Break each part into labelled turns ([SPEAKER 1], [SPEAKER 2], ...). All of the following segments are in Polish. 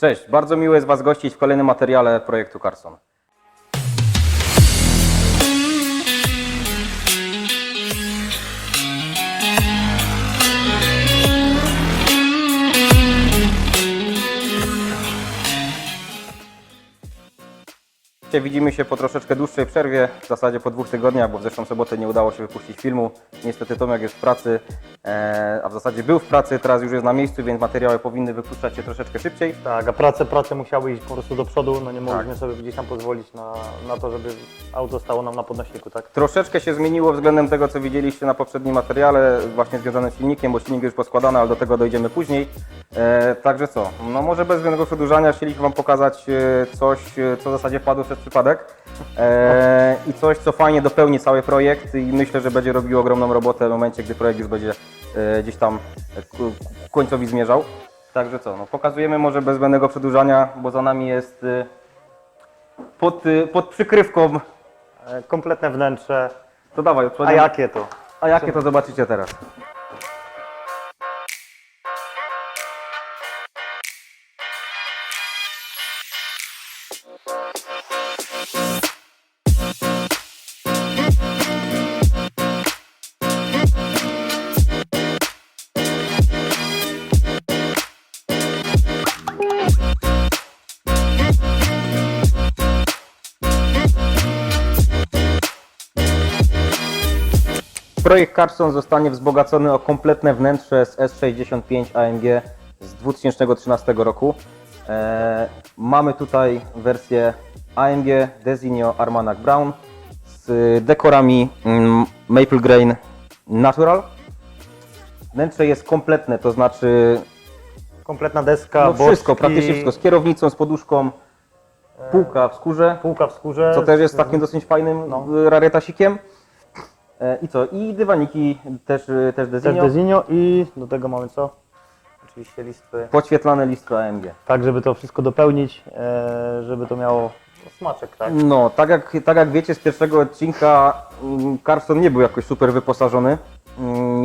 [SPEAKER 1] Cześć, bardzo miło jest Was gościć w kolejnym materiale projektu Carson. Dzisiaj Widzimy się po troszeczkę dłuższej przerwie, w zasadzie po dwóch tygodniach, bo w zeszłą sobotę nie udało się wypuścić filmu. Niestety Tomek jest w pracy, e, a w zasadzie był w pracy, teraz już jest na miejscu, więc materiały powinny wypuszczać się troszeczkę szybciej.
[SPEAKER 2] Tak, a prace, prace musiały iść po prostu do przodu, no nie
[SPEAKER 1] Tak.
[SPEAKER 2] mogliśmy sobie gdzieś tam pozwolić na, na to, żeby auto stało nam na podnośniku, tak?
[SPEAKER 1] Troszeczkę się zmieniło względem tego, co widzieliście na poprzednim materiale, właśnie związanym z silnikiem, bo silnik już poskładany, ale do tego dojdziemy później. E, także co, no może bez zbędnego przedłużania chcieliśmy Wam pokazać e, coś, e, co w zasadzie wpadło przez przypadek e, i coś, co fajnie dopełni cały projekt i myślę, że będzie robiło ogromną robotę w momencie, gdy projekt już będzie e, gdzieś tam e, ku, ku końcowi zmierzał. Także co, no pokazujemy może bez zbędnego przedłużania, bo za nami jest e, pod, e, pod przykrywką,
[SPEAKER 2] E, kompletne wnętrze.
[SPEAKER 1] to dawaj,
[SPEAKER 2] A jakie to?
[SPEAKER 1] A jakie to zobaczycie teraz? Projekt Carson zostanie wzbogacony o kompletne wnętrze z S65 AMG z 2013 roku. E, mamy tutaj wersję AMG Designo Armanac Brown z dekorami mm, Maple Grain Natural. Wnętrze jest kompletne, to znaczy
[SPEAKER 2] Kompletna deska,
[SPEAKER 1] no wszystko,
[SPEAKER 2] boczki,
[SPEAKER 1] praktycznie wszystko, z kierownicą, z poduszką, półka w skórze.
[SPEAKER 2] Półka w skórze.
[SPEAKER 1] co też jest takim dosyć fajnym
[SPEAKER 2] No.
[SPEAKER 1] no. rarytasikiem. E, I co? I dywaniki też, e, też
[SPEAKER 2] Też.
[SPEAKER 1] Designo
[SPEAKER 2] i do tego mamy co? Oczywiście listwy.
[SPEAKER 1] Podświetlane listwy AMG.
[SPEAKER 2] Tak, żeby to wszystko dopełnić, e, żeby to miało no, smaczek, tak?
[SPEAKER 1] No, tak jak, tak jak wiecie z pierwszego odcinka, mm, Carson nie był jakoś super wyposażony.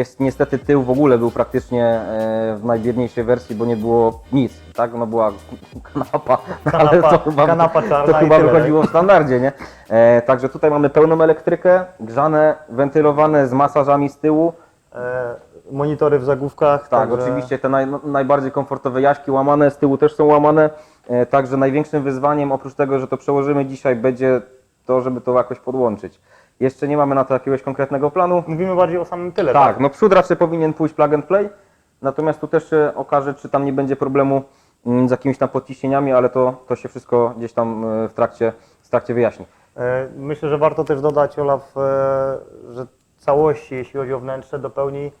[SPEAKER 1] Jest, niestety tył w ogóle był praktycznie e, w najbiedniejszej wersji, bo nie było nic, tak? No była kanapa, ale
[SPEAKER 2] Kanapa-
[SPEAKER 1] to chyba,
[SPEAKER 2] kanapa
[SPEAKER 1] to chyba
[SPEAKER 2] tyle,
[SPEAKER 1] wychodziło w standardzie, nie? E, także tutaj mamy pełną elektrykę, grzane, wentylowane z masażami z tyłu.
[SPEAKER 2] E, monitory w zagłówkach.
[SPEAKER 1] Tak,
[SPEAKER 2] także-
[SPEAKER 1] oczywiście te naj, no, najbardziej komfortowe jaśki łamane, z tyłu też są łamane. E, także największym wyzwaniem, oprócz tego, że to przełożymy dzisiaj, będzie to, żeby to jakoś podłączyć. Jeszcze nie mamy na to jakiegoś konkretnego planu.
[SPEAKER 2] Mówimy bardziej o samym tyle,
[SPEAKER 1] Tak, no przód raczej powinien pójść plug and play, natomiast tu też się okaże, czy tam nie będzie problemu mm, z jakimiś tam podciśnieniami, ale to, to się wszystko gdzieś tam e, w trakcie, w trakcie wyjaśni.
[SPEAKER 2] E, Myślę, że warto też dodać, Olaf, e, że całości, jeśli chodzi o wnętrze, dopełni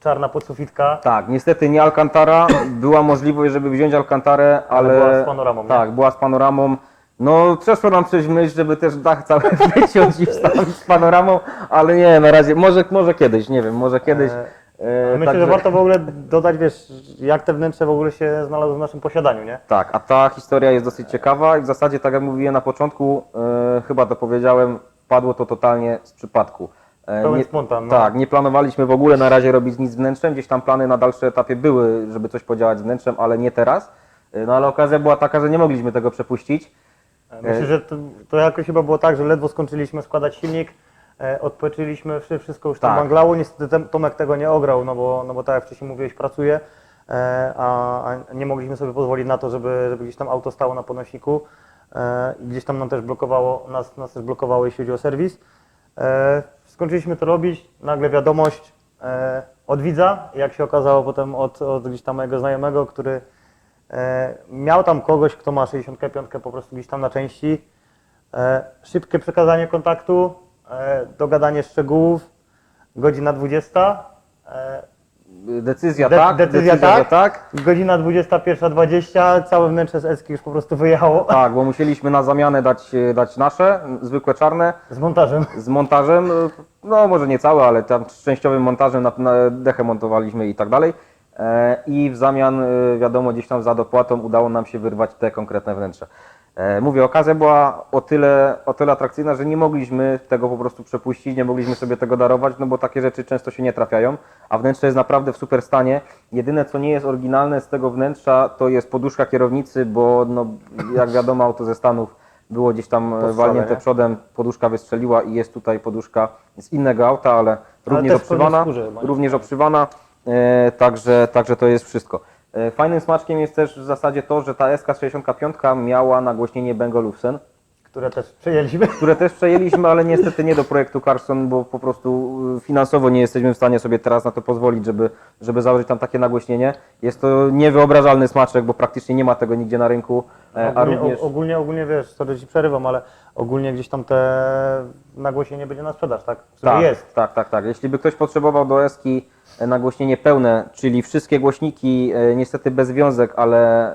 [SPEAKER 2] czarna podsufitka.
[SPEAKER 1] Tak, niestety nie Alcantara. Była możliwość, żeby wziąć Alcantarę, ale.
[SPEAKER 2] Ale była z panoramą, nie?
[SPEAKER 1] Tak, była z panoramą. No, przeszło nam przez myśl, żeby też dach cały wyciąć i wstawić z panoramą, ale nie, na razie, może, może kiedyś, nie wiem, może kiedyś.
[SPEAKER 2] E,
[SPEAKER 1] E,
[SPEAKER 2] Myślę,
[SPEAKER 1] także-
[SPEAKER 2] że warto w ogóle dodać, wiesz, jak te wnętrze w ogóle się znalazły w naszym posiadaniu, nie?
[SPEAKER 1] Tak, a ta historia jest dosyć ciekawa i w zasadzie, tak jak mówiłem na początku, e, chyba to powiedziałem, padło to totalnie z przypadku. E,
[SPEAKER 2] Pełen spontan, no.
[SPEAKER 1] Tak, nie planowaliśmy w ogóle na razie robić nic z wnętrzem, gdzieś tam plany na dalsze etapie były, żeby coś podziałać z wnętrzem, ale nie teraz. E, No ale okazja była taka, że nie mogliśmy tego przepuścić.
[SPEAKER 2] Myślę, że to, to jakoś chyba było tak, że ledwo skończyliśmy składać silnik, e, odpoczyliśmy, wszy- wszystko już tam
[SPEAKER 1] Tak.
[SPEAKER 2] banglało. Niestety Tomek tego nie ograł, no bo, no bo tak jak wcześniej mówiłeś, pracuje, e, a, a nie mogliśmy sobie pozwolić na to, żeby, żeby gdzieś tam auto stało na podnosiku. E, i gdzieś tam nam też blokowało, nas, nas też blokowało, jeśli chodzi o serwis. E, skończyliśmy to robić, nagle wiadomość e, od widza, jak się okazało potem od, od gdzieś tam mojego znajomego, który e, miał tam kogoś, kto ma 65 po prostu gdzieś tam na części. E, szybkie przekazanie kontaktu, e, dogadanie szczegółów, godzina 20. E,
[SPEAKER 1] Decyzja
[SPEAKER 2] De-
[SPEAKER 1] tak,
[SPEAKER 2] decyzja
[SPEAKER 1] że
[SPEAKER 2] tak.
[SPEAKER 1] tak.
[SPEAKER 2] godzina 21.20, całe wnętrze z Eski już po prostu wyjechało
[SPEAKER 1] Tak, bo musieliśmy na zamianę dać, e, dać nasze, zwykłe czarne,
[SPEAKER 2] z montażem.
[SPEAKER 1] z montażem, e, no może nie całe, ale tam z częściowym montażem na, na dechę montowaliśmy i tak dalej. E, I w zamian, e, wiadomo, gdzieś tam za dopłatą udało nam się wyrwać te konkretne wnętrze. Mówię, okazja była o tyle, o tyle atrakcyjna, że nie mogliśmy tego po prostu przepuścić, nie mogliśmy sobie tego darować, no bo takie rzeczy często się nie trafiają, a wnętrze jest naprawdę w super stanie. Jedyne co nie jest oryginalne z tego wnętrza to jest poduszka kierownicy, bo no, jak wiadomo auto ze Stanów było gdzieś tam e,
[SPEAKER 2] strzale,
[SPEAKER 1] walnięte
[SPEAKER 2] nie?
[SPEAKER 1] przodem, poduszka wystrzeliła i jest tutaj poduszka z innego auta, ale również
[SPEAKER 2] w pełnej
[SPEAKER 1] obszywana,
[SPEAKER 2] skórze
[SPEAKER 1] również obszywana, także, także to jest wszystko. E, Fajnym smaczkiem jest też w zasadzie to, że ta SK65 miała nagłośnienie Bang
[SPEAKER 2] które też przejęliśmy.
[SPEAKER 1] które też przejęliśmy, ale niestety nie do projektu Carson, bo po prostu y, finansowo nie jesteśmy w stanie sobie teraz na to pozwolić, żeby, żeby założyć tam takie nagłośnienie. Jest to niewyobrażalny smaczek, bo praktycznie nie ma tego nigdzie na rynku, e, a
[SPEAKER 2] Ogólnie,
[SPEAKER 1] również...
[SPEAKER 2] ogólnie, ogólnie wiesz, sorry, ci przerywam, ale ogólnie gdzieś tam te nagłośnienie będzie na sprzedaż, tak? Sumie
[SPEAKER 1] Tak,
[SPEAKER 2] jest.
[SPEAKER 1] tak, tak, tak. Jeśli by ktoś potrzebował do Eski e, nagłośnienie pełne, czyli wszystkie głośniki, e, niestety bez wiązek, ale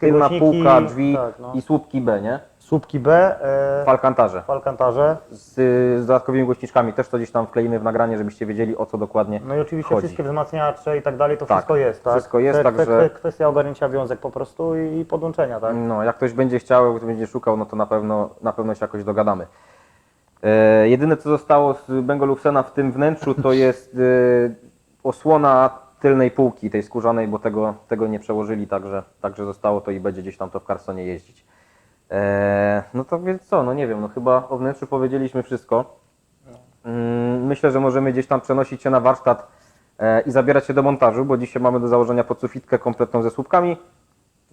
[SPEAKER 1] tylna
[SPEAKER 2] głośniki,
[SPEAKER 1] półka, drzwi
[SPEAKER 2] tak, no.
[SPEAKER 1] i słupki B, nie?
[SPEAKER 2] Słupki B, e,
[SPEAKER 1] W Alcantarze.
[SPEAKER 2] w Alcantarze.
[SPEAKER 1] Z, z dodatkowymi głośniczkami też to gdzieś tam wkleimy w nagranie, żebyście wiedzieli o co dokładnie
[SPEAKER 2] No i oczywiście
[SPEAKER 1] chodzi.
[SPEAKER 2] wszystkie wzmacniacze i tak dalej, to
[SPEAKER 1] Tak,
[SPEAKER 2] wszystko jest, tak?
[SPEAKER 1] wszystko jest, także-
[SPEAKER 2] kwe- Kwestia ogarnięcia wiązek po prostu i, i podłączenia, tak?
[SPEAKER 1] No, jak ktoś będzie chciał, ktoś będzie szukał, no to na pewno, na pewno się jakoś dogadamy. E, jedyne co zostało z Bengolufsena w tym wnętrzu to jest e, osłona tylnej półki, tej skórzanej, bo tego, tego nie przełożyli, także, także zostało to i będzie gdzieś tam to w Carsonie jeździć. E, no to więc co, no nie wiem, no chyba o wnętrzu powiedzieliśmy wszystko. Mm, Myślę, że możemy gdzieś tam przenosić się na warsztat e, i zabierać się do montażu, bo dzisiaj mamy do założenia podsufitkę kompletną ze słupkami.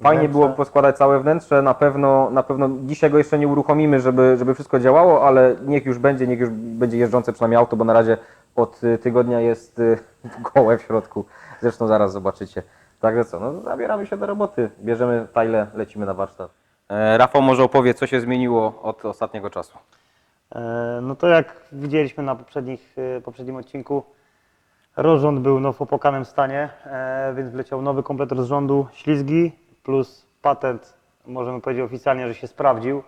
[SPEAKER 1] Fajnie
[SPEAKER 2] Wnętrze.
[SPEAKER 1] było poskładać całe wnętrze, na pewno, na pewno dzisiaj go jeszcze nie uruchomimy, żeby, żeby wszystko działało, ale niech już będzie, niech już będzie jeżdżące przynajmniej auto, bo na razie od y, tygodnia jest y, gołe w środku. Zresztą zaraz zobaczycie. Także co, no zabieramy się do roboty, bierzemy tajle, lecimy na warsztat. E, Rafał może opowie, co się zmieniło od ostatniego czasu.
[SPEAKER 2] E, No to jak widzieliśmy na poprzednich, e, poprzednim odcinku, rozrząd był no, w opłakanym stanie, e, więc wleciał nowy komplet rozrządu, ślizgi plus patent, możemy powiedzieć oficjalnie, że się sprawdził.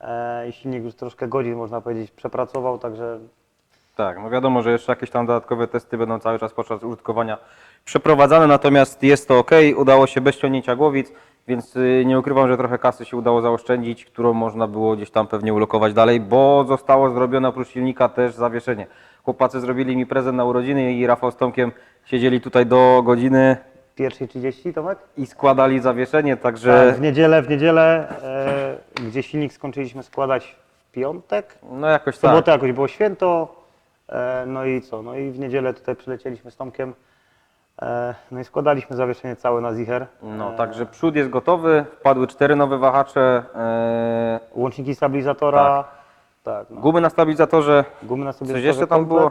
[SPEAKER 2] E, I silnik już troszkę godzin, można powiedzieć, przepracował, także
[SPEAKER 1] Tak, no wiadomo, że jeszcze jakieś tam dodatkowe testy będą cały czas podczas użytkowania przeprowadzane, natomiast jest to ok, udało się bez ciągnięcia głowic, więc y, nie ukrywam, że trochę kasy się udało zaoszczędzić, którą można było gdzieś tam pewnie ulokować dalej, bo zostało zrobione oprócz silnika też zawieszenie. Chłopacy zrobili mi prezent na urodziny i Rafał z Tomkiem siedzieli tutaj do godziny
[SPEAKER 2] pierwszej 30, Tomek?
[SPEAKER 1] i składali zawieszenie, także
[SPEAKER 2] Tak, w niedzielę, w niedzielę, e, gdzie silnik skończyliśmy składać w piątek,
[SPEAKER 1] no jakoś
[SPEAKER 2] W
[SPEAKER 1] tak.
[SPEAKER 2] sobotę jakoś było święto, e, no i co, no i w niedzielę tutaj przylecieliśmy z Tomkiem, no i składaliśmy zawieszenie całe na Zicher.
[SPEAKER 1] No, także przód jest gotowy, wpadły cztery nowe wahacze, e,
[SPEAKER 2] Łączniki stabilizatora, tak, no.
[SPEAKER 1] gumy na stabilizatorze,
[SPEAKER 2] gumy na sobie
[SPEAKER 1] Coś jeszcze tam było?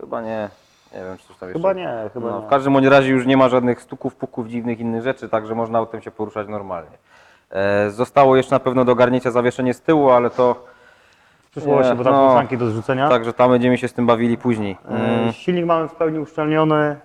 [SPEAKER 1] Chyba nie. Nie wiem, czy coś tam
[SPEAKER 2] Chyba
[SPEAKER 1] jeszcze.
[SPEAKER 2] nie, chyba
[SPEAKER 1] no,
[SPEAKER 2] nie.
[SPEAKER 1] W każdym bądź razie już nie ma żadnych stuków, puków, dziwnych innych rzeczy, także można autem się poruszać normalnie. E, zostało jeszcze na pewno do ogarnięcia zawieszenie z tyłu, ale to.
[SPEAKER 2] Przyszłości, bo tam
[SPEAKER 1] no.
[SPEAKER 2] są sanki do zrzucenia.
[SPEAKER 1] Także tam będziemy się z tym bawili później. Mm,
[SPEAKER 2] E, silnik mamy w pełni uszczelniony, e,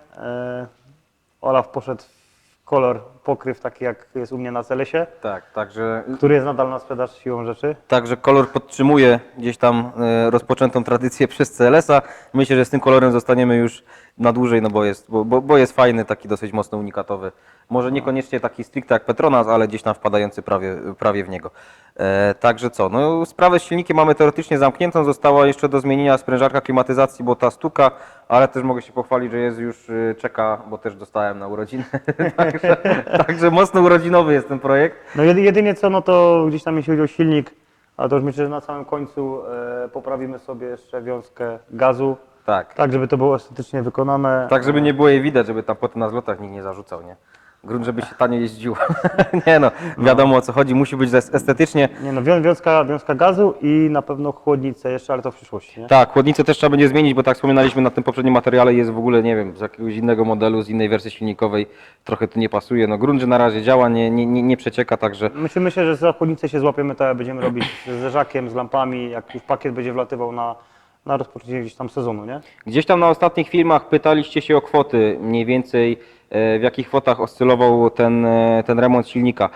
[SPEAKER 2] Olaf poszedł w kolor pokryw taki jak jest u mnie na Celesie,
[SPEAKER 1] tak, także,
[SPEAKER 2] który jest nadal na sprzedaż siłą rzeczy.
[SPEAKER 1] także kolor podtrzymuje gdzieś tam e, rozpoczętą tradycję przez CLS-a. Myślę, że z tym kolorem zostaniemy już na dłużej, no bo jest, bo, bo, bo jest fajny, taki dosyć mocno unikatowy. Może niekoniecznie taki stricte jak Petronas, ale gdzieś tam wpadający prawie, prawie w niego. E, także co, no sprawę z silnikiem mamy teoretycznie zamkniętą, została jeszcze do zmienienia sprężarka klimatyzacji, bo ta stuka, ale też mogę się pochwalić, że jest już, y, czeka, bo też dostałem na urodziny, także, także mocno urodzinowy jest ten projekt.
[SPEAKER 2] No jedy- jedynie co, no to gdzieś tam jeśli chodzi o silnik, ale to już myślę, że na samym końcu e, poprawimy sobie jeszcze wiązkę gazu,
[SPEAKER 1] Tak,
[SPEAKER 2] tak żeby to było estetycznie wykonane.
[SPEAKER 1] tak żeby nie było jej widać, żeby tam potem na zlotach nikt nie zarzucał, nie? Grunt, żeby się tanio jeździło. nie no, wiadomo o co chodzi, musi być estetycznie.
[SPEAKER 2] Nie no, wią- wiązka, wiązka gazu i na pewno chłodnicę jeszcze, ale to w przyszłości, nie?
[SPEAKER 1] Tak, chłodnicę też trzeba będzie zmienić, bo tak wspominaliśmy na tym poprzednim materiale, jest w ogóle, nie wiem, z jakiegoś innego modelu, z innej wersji silnikowej, trochę tu nie pasuje. No grunt, że na razie działa, nie, nie, nie, nie przecieka, także
[SPEAKER 2] Myślę, myślę, że za chłodnicę się złapiemy, jak będziemy robić z zderzakiem, z lampami, jak już pakiet będzie wlatywał na, na rozpoczęcie gdzieś tam sezonu, nie?
[SPEAKER 1] gdzieś tam na ostatnich filmach pytaliście się o kwoty, mniej więcej w jakich kwotach oscylował ten, e, ten remont silnika.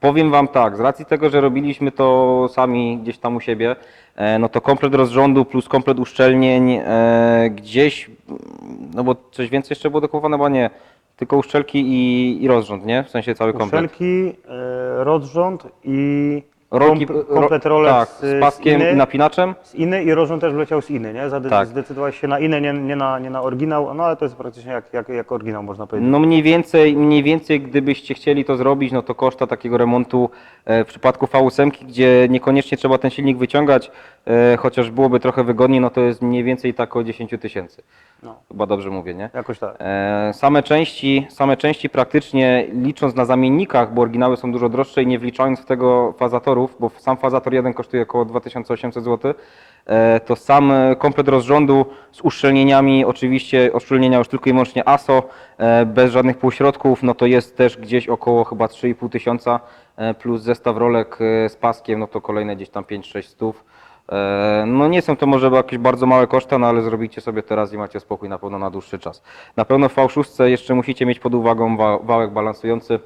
[SPEAKER 1] Powiem Wam tak, z racji tego, że robiliśmy to sami gdzieś tam u siebie, e, no to komplet rozrządu plus komplet uszczelnień e, gdzieś, no bo coś więcej jeszcze było dokupowane, bo nie, tylko uszczelki i, i rozrząd, nie? W sensie cały komplet.
[SPEAKER 2] Uszelki, e, rozrząd i
[SPEAKER 1] Rolki,
[SPEAKER 2] Komp- komplet rolek
[SPEAKER 1] tak,
[SPEAKER 2] z-
[SPEAKER 1] z paskiem
[SPEAKER 2] z Iny.
[SPEAKER 1] i napinaczem.
[SPEAKER 2] Z Iny i Rożon też wleciał z Iny, nie? Zade-
[SPEAKER 1] Tak.
[SPEAKER 2] Zdecydowałeś się na Inę, nie, nie, na, nie na oryginał, no ale to jest praktycznie jak, jak, jak oryginał, można powiedzieć.
[SPEAKER 1] No mniej więcej, mniej więcej, gdybyście chcieli to zrobić, no to koszta takiego remontu e, w przypadku V8, gdzie niekoniecznie trzeba ten silnik wyciągać, chociaż byłoby trochę wygodniej, no to jest mniej więcej tak około 10 tysięcy.
[SPEAKER 2] No.
[SPEAKER 1] Chyba dobrze mówię, nie?
[SPEAKER 2] Jakoś tak.
[SPEAKER 1] E, Same części, same części praktycznie licząc na zamiennikach, bo oryginały są dużo droższe i nie wliczając w tego fazatorów, bo sam fazator jeden kosztuje około 2800 zł, e, to sam e, komplet rozrządu z uszczelnieniami, oczywiście uszczelnienia już tylko i wyłącznie ASO, e, bez żadnych półśrodków, no to jest też gdzieś około chyba 3,5 tysiąca e, plus zestaw rolek e, z paskiem, no to kolejne gdzieś tam 5-6 stów. E, No nie są to może jakieś bardzo małe koszta, no ale zrobicie sobie teraz i macie spokój na pewno na dłuższy czas. Na pewno w V6 jeszcze musicie mieć pod uwagą wa- wałek balansujący.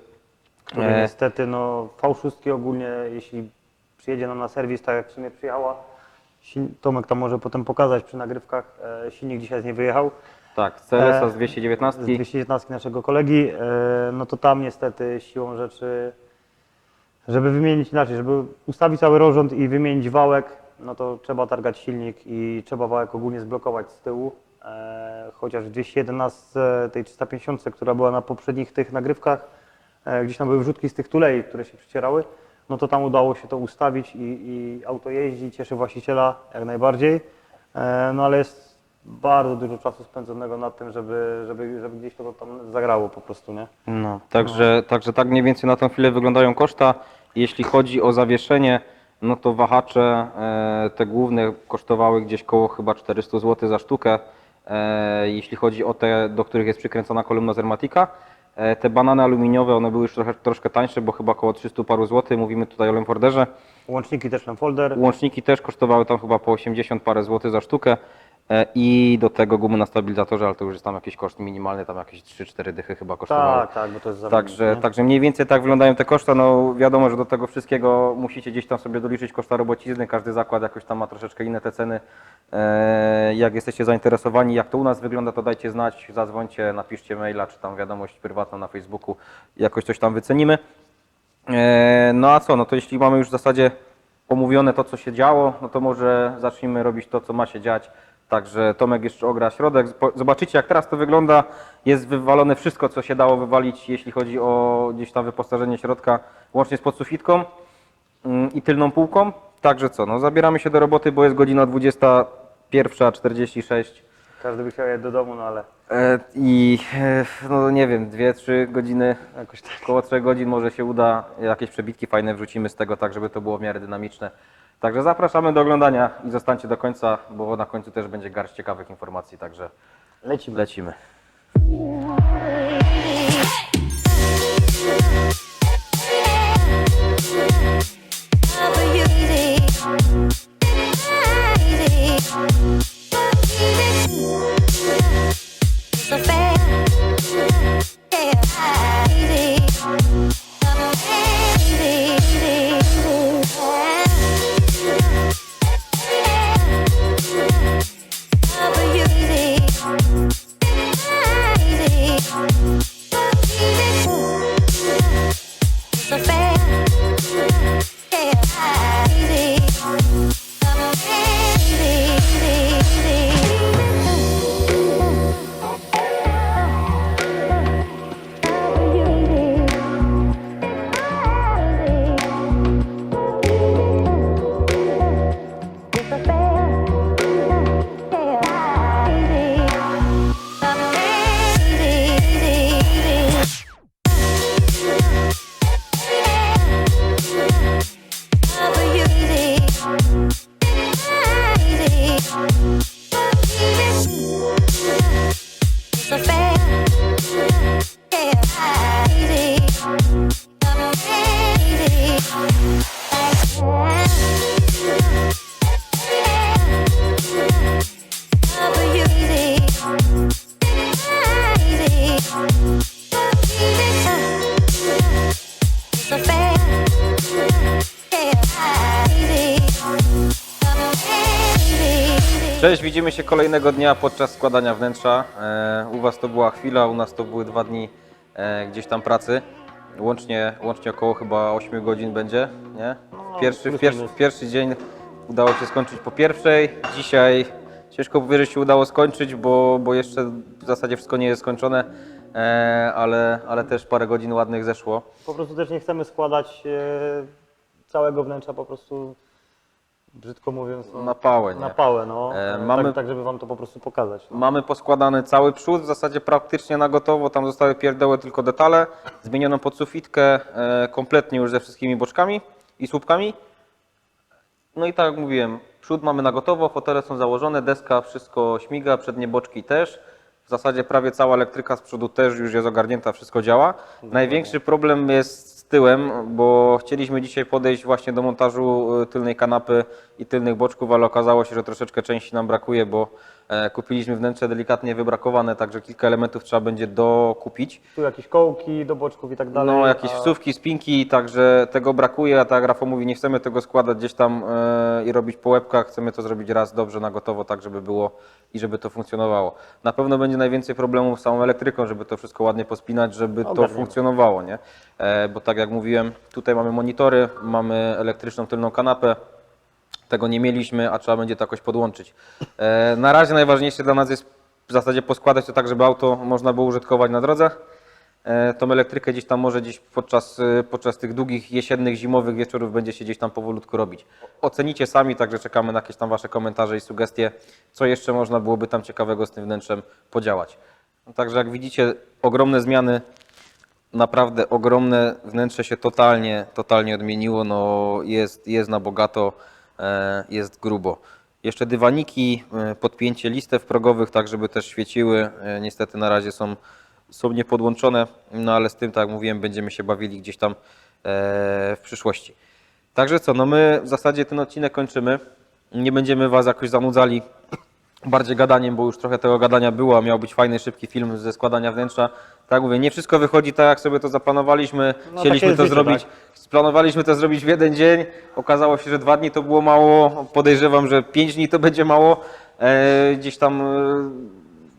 [SPEAKER 2] Który
[SPEAKER 1] E,
[SPEAKER 2] niestety, no V6 ogólnie, jeśli przyjedzie nam na serwis, tak jak w sumie przyjechała, Tomek tam może potem pokazać przy nagrywkach, e, silnik dzisiaj z niej wyjechał,
[SPEAKER 1] Tak, CLS-a z 219.
[SPEAKER 2] z 219 naszego kolegi, no to tam niestety siłą rzeczy, żeby wymienić inaczej, żeby ustawić cały rozrząd i wymienić wałek, no to trzeba targać silnik i trzeba wałek ogólnie zblokować z tyłu. E, Chociaż w 211 tej 350, która była na poprzednich tych nagrywkach, e, gdzieś tam były wrzutki z tych tulei, które się przycierały, no to tam udało się to ustawić i, i auto jeździ, cieszy właściciela jak najbardziej. E, No ale jest bardzo dużo czasu spędzonego nad tym, żeby, żeby, żeby gdzieś to tam zagrało po prostu, nie?
[SPEAKER 1] No, także, także tak mniej więcej na tą chwilę wyglądają koszta. Jeśli chodzi o zawieszenie, no to wahacze e, te główne kosztowały gdzieś koło chyba 400 zł za sztukę. E, jeśli chodzi o te, do których jest przykręcona kolumna z Ermatika. E, te banany aluminiowe, one były już trochę, troszkę tańsze, bo chyba około 300 paru złotych. Mówimy tutaj o Lemforderze.
[SPEAKER 2] Łączniki też ten folder.
[SPEAKER 1] Łączniki też kosztowały tam chyba po 80 parę złotych za sztukę. E, I do tego gumy na stabilizatorze, ale to już jest tam jakiś koszt minimalny, tam jakieś 3-4 dychy chyba kosztowały.
[SPEAKER 2] Tak, tak, bo to jest zawodnik,
[SPEAKER 1] Także,
[SPEAKER 2] nie?
[SPEAKER 1] także mniej więcej tak wyglądają te koszta. No wiadomo, że do tego wszystkiego musicie gdzieś tam sobie doliczyć koszta robocizny. Każdy zakład jakoś tam ma troszeczkę inne te ceny. E, jak jesteście zainteresowani, jak to u nas wygląda, to dajcie znać, zadzwońcie, napiszcie maila, czy tam wiadomość prywatną na Facebooku. Jakoś coś tam wycenimy. E, no a co, no to jeśli mamy już w zasadzie omówione to, co się działo, no to może zacznijmy robić to, co ma się dziać. Także Tomek jeszcze ogra środek. Zobaczycie, jak teraz to wygląda. Jest wywalone wszystko, co się dało wywalić, jeśli chodzi o gdzieś tam wyposażenie środka, łącznie z podsufitką mm, i tylną półką. Także co, no zabieramy się do roboty, bo jest godzina 21.46.
[SPEAKER 2] Każdy by chciał je do domu, no ale
[SPEAKER 1] E, I e, no nie wiem, 2-3 godziny
[SPEAKER 2] jakoś tak.
[SPEAKER 1] Około 3 godzin może się uda, jakieś przebitki fajne wrzucimy z tego, tak żeby to było w miarę dynamiczne. Także zapraszamy do oglądania i zostańcie do końca, bo na końcu też będzie garść ciekawych informacji, także
[SPEAKER 2] Lecimy.
[SPEAKER 1] lecimy. Widzimy się kolejnego dnia podczas składania wnętrza. E, u Was to była chwila, u nas to były dwa dni e, gdzieś tam pracy. Łącznie, łącznie około chyba 8 godzin będzie, nie?
[SPEAKER 2] No
[SPEAKER 1] pierwszy,
[SPEAKER 2] plus
[SPEAKER 1] pierwszy,
[SPEAKER 2] minus.
[SPEAKER 1] pierwszy dzień udało się skończyć po pierwszej. Dzisiaj ciężko powiedzieć, że się udało skończyć, bo, bo jeszcze w zasadzie wszystko nie jest skończone, e, ale, ale też parę godzin ładnych zeszło.
[SPEAKER 2] Po prostu też nie chcemy składać całego wnętrza po prostu, brzydko mówiąc, no,
[SPEAKER 1] Na pałę, nie?
[SPEAKER 2] na pałę, no.
[SPEAKER 1] E,
[SPEAKER 2] E,
[SPEAKER 1] mamy-
[SPEAKER 2] tak, tak, żeby wam to po prostu pokazać. No.
[SPEAKER 1] Mamy poskładany cały przód, w zasadzie praktycznie na gotowo, tam zostały pierdoły tylko detale, zmienioną podsufitkę, e, kompletnie już ze wszystkimi boczkami i słupkami. No i tak jak mówiłem, przód mamy na gotowo, fotele są założone, deska, wszystko śmiga, przednie boczki też. W zasadzie prawie cała elektryka z przodu też już jest ogarnięta, wszystko działa. Największy problem jest tyłem, bo chcieliśmy dzisiaj podejść właśnie do montażu y, tylnej kanapy i tylnych boczków, ale okazało się, że troszeczkę części nam brakuje, bo kupiliśmy wnętrze delikatnie wybrakowane, także kilka elementów trzeba będzie dokupić.
[SPEAKER 2] Tu jakieś kołki do boczków i tak dalej.
[SPEAKER 1] No, jakieś
[SPEAKER 2] a-
[SPEAKER 1] wsówki, spinki, także tego brakuje, a tak Rafał mówi, nie chcemy tego składać gdzieś tam e, i robić po łebkach, chcemy to zrobić raz dobrze na gotowo, tak żeby było i żeby to funkcjonowało. Na pewno będzie najwięcej problemów z samą elektryką, żeby to wszystko ładnie pospinać, żeby to funkcjonowało, nie? E, bo tak jak mówiłem, tutaj mamy monitory, mamy elektryczną tylną kanapę, tego nie mieliśmy, a trzeba będzie to jakoś podłączyć. E, na razie najważniejsze dla nas jest w zasadzie poskładać to tak, żeby auto można było użytkować na drodze. E, tą elektrykę gdzieś tam może gdzieś podczas, e, podczas tych długich jesiennych, zimowych wieczorów będzie się gdzieś tam powolutku robić. Ocenicie sami, także czekamy na jakieś tam Wasze komentarze i sugestie, co jeszcze można byłoby tam ciekawego z tym wnętrzem podziałać. No, także jak widzicie, ogromne zmiany naprawdę ogromne wnętrze się totalnie, totalnie odmieniło. No, jest, jest na bogato, jest grubo. Jeszcze dywaniki, e, podpięcie listew progowych, tak żeby też świeciły. E, niestety na razie są, są niepodłączone, no ale z tym, tak jak mówiłem, będziemy się bawili gdzieś tam e, w przyszłości. Także co, no my w zasadzie ten odcinek kończymy. Nie będziemy Was jakoś zanudzali bardziej gadaniem, bo już trochę tego gadania było, miał być fajny, szybki film ze składania wnętrza. Tak mówię, nie wszystko wychodzi tak, jak sobie to zaplanowaliśmy.
[SPEAKER 2] No,
[SPEAKER 1] Chcieliśmy to
[SPEAKER 2] życie,
[SPEAKER 1] zrobić.
[SPEAKER 2] tak?
[SPEAKER 1] Splanowaliśmy to zrobić w jeden dzień. Okazało się, że dwa dni to było mało. Podejrzewam, że pięć dni to będzie mało. E, gdzieś tam e,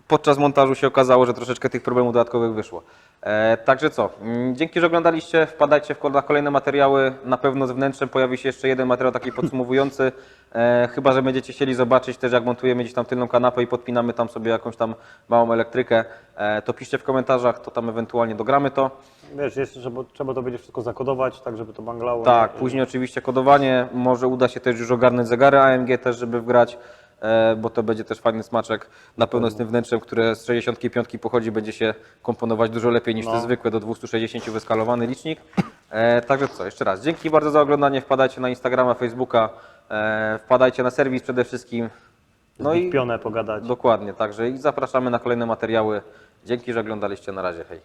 [SPEAKER 1] podczas montażu się okazało, że troszeczkę tych problemów dodatkowych wyszło. E, także co, mm, dzięki, że oglądaliście, wpadajcie w, kolejne materiały, na pewno z wnętrzem pojawi się jeszcze jeden materiał taki podsumowujący, e, chyba, że będziecie chcieli zobaczyć też jak montujemy gdzieś tam tylną kanapę i podpinamy tam sobie jakąś tam małą elektrykę, e, to piszcie w komentarzach, to tam ewentualnie dogramy to.
[SPEAKER 2] Wiesz, jeszcze trzeba, trzeba to będzie wszystko zakodować, tak żeby to banglało.
[SPEAKER 1] Tak,
[SPEAKER 2] nie?
[SPEAKER 1] później oczywiście kodowanie, może uda się też już ogarnąć zegary AMG też, żeby wgrać, bo to będzie też fajny smaczek. Na pewno z tym wnętrzem, które z 65 pochodzi, będzie się komponować dużo lepiej niż te
[SPEAKER 2] No.
[SPEAKER 1] zwykłe do 260 wyskalowany licznik. E, także co, jeszcze raz, dzięki bardzo za oglądanie, wpadajcie na Instagrama, Facebooka, e, wpadajcie na serwis przede wszystkim. No i
[SPEAKER 2] Pionę pogadać.
[SPEAKER 1] dokładnie, także i zapraszamy na kolejne materiały. Dzięki, że oglądaliście, na razie, hej.